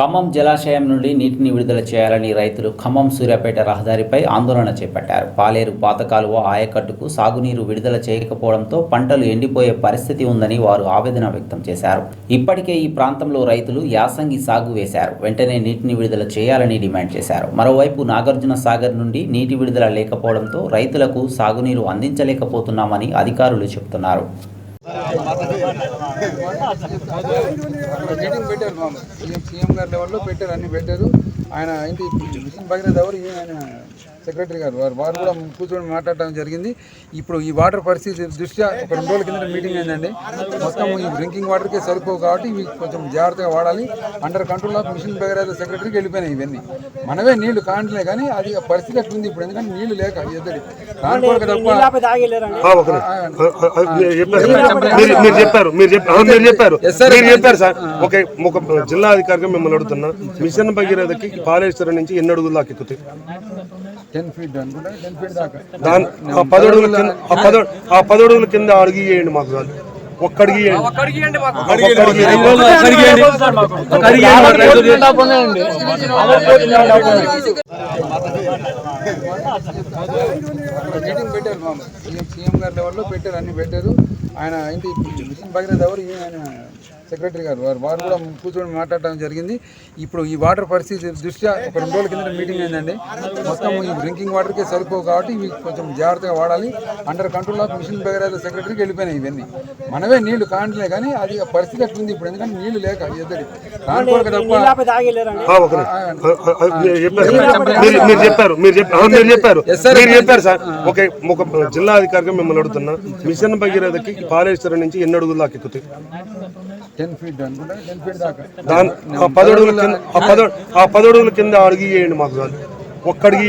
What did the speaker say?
ఖమ్మం జలాశయం నుండి నీటిని విడుదల చేయాలని రైతులు ఖమ్మం సూర్యాపేట రహదారిపై ఆందోళన చేపట్టారు. పాలేరు పాత కాలువ ఆయకట్టుకు సాగునీరు విడుదల చేయకపోవడంతో పంటలు ఎండిపోయే పరిస్థితి ఉందని వారు ఆవేదన వ్యక్తం చేశారు. ఇప్పటికే ఈ ప్రాంతంలో రైతులు యాసంగి సాగు వేశారు. వెంటనే నీటిని విడుదల చేయాలని డిమాండ్ చేశారు. మరోవైపు నాగార్జున సాగర్ నుండి నీటి విడుదల లేకపోవడంతో రైతులకు సాగునీరు అందించలేకపోతున్నామని అధికారులు చెబుతున్నారు. మీటింగ్ పెట్టారు మామ సీఎం సీఎం గారి లెవెల్లో పెట్టారు అన్ని పెట్టారు ఆయన ఏంటి మిషన్ భగీరథ ఎవరు ఆయన సెక్రటరీ గారు వారు వారు కూడా కూర్చొని మాట్లాడడం జరిగింది ఇప్పుడు ఈ వాటర్ పరిస్థితి దృష్ట్యా ఒక రెండు రోజుల కింద మీటింగ్ అయిందండి మొత్తం ఈ డ్రింకింగ్ వాటర్కే సరిపోవు కాబట్టి ఇవి కొంచెం జాగ్రత్తగా వాడాలి under control of mission Bhagiratha సెక్రటరీకి వెళ్ళిపోయినాయి ఇవన్నీ మనమే నీళ్ళు కాంటలే కానీ అది పరిస్థితి అట్లుంది ఇప్పుడు ఎందుకంటే నీళ్ళు లేక ఎద్దడి కానుకోక తప్ప మీరు చెప్పారు. మీరు చెప్పారు మీరు చెప్పారు. మీరు చెప్పారు సార్. ఓకే ఒక జిల్లా అధికారిగా మిమ్మల్ని అడుగుతున్నా. మిషన్ భగీరథకి పాలేశ్వరం నుంచి ఎన్ని అడుగులు దాకా ఎక్కుతాయి టెన్ ఫీట్ అనుకుంటా టెన్ ఫీట్ దాకా. దాని ఆ పదడుగుల కింద ఆ పద ఆ పదడుగుల కింద అడుగు ఇయ్యండి మాకు చాలు. ఒక్క అడుగు ఇయ్యండి. ఒక్క అడుగు ఇయ్యండి. మీటింగ్ పెట్టారు మామ సీఎం సీఎం గారి లెవెల్లో పెట్టారు అన్ని పెట్టారు. ఆయన ఏంటి మిషన్ భగీరథ ఎవరు? ఆయన సెక్రటరీ గారు. వారు వారు కూడా కూర్చొని మాట్లాడడం జరిగింది. ఇప్పుడు ఈ వాటర్ పరిస్థితి దృష్ట్యా ఒక రెండు రోజుల కింద మీటింగ్ అయిందండి. మొత్తం ఈ డ్రింకింగ్ వాటర్కే సరిపోవు కాబట్టి ఇవి కొంచెం జాగ్రత్తగా వాడాలి. Under control of mission Bhagiratha సెక్రటరీకి వెళ్ళిపోయినాయి ఇవన్నీ. మనమే నీళ్ళు కాంటలే కానీ అది పరిస్థితి అట్లుంది ఇప్పుడు? ఎందుకంటే నీళ్ళు లేక ఎద్దడి. తప్ప మీరు చెప్పారు. మీరు చెప్పారు. మీరు మీరు చెప్పారు. సార్ ఓకే ఒక జిల్లా అధికారిగా మిమ్మల్ని అడుగుతున్నా. మిషన్ భగీరథకి పాలేశ్వరం నుంచి ఎన్ని అడుగులు దాకా ఎక్కుతాయి? టెన్ ఫీట్ అనుకుంటా టెన్ ఫీట్ దాకా. దాని ఆ పదడుగుల కింద ఆ పద ఆ పదడుగుల కింద అడుగు ఇయ్యండి మాకు చాలు. ఒక్క అడుగు.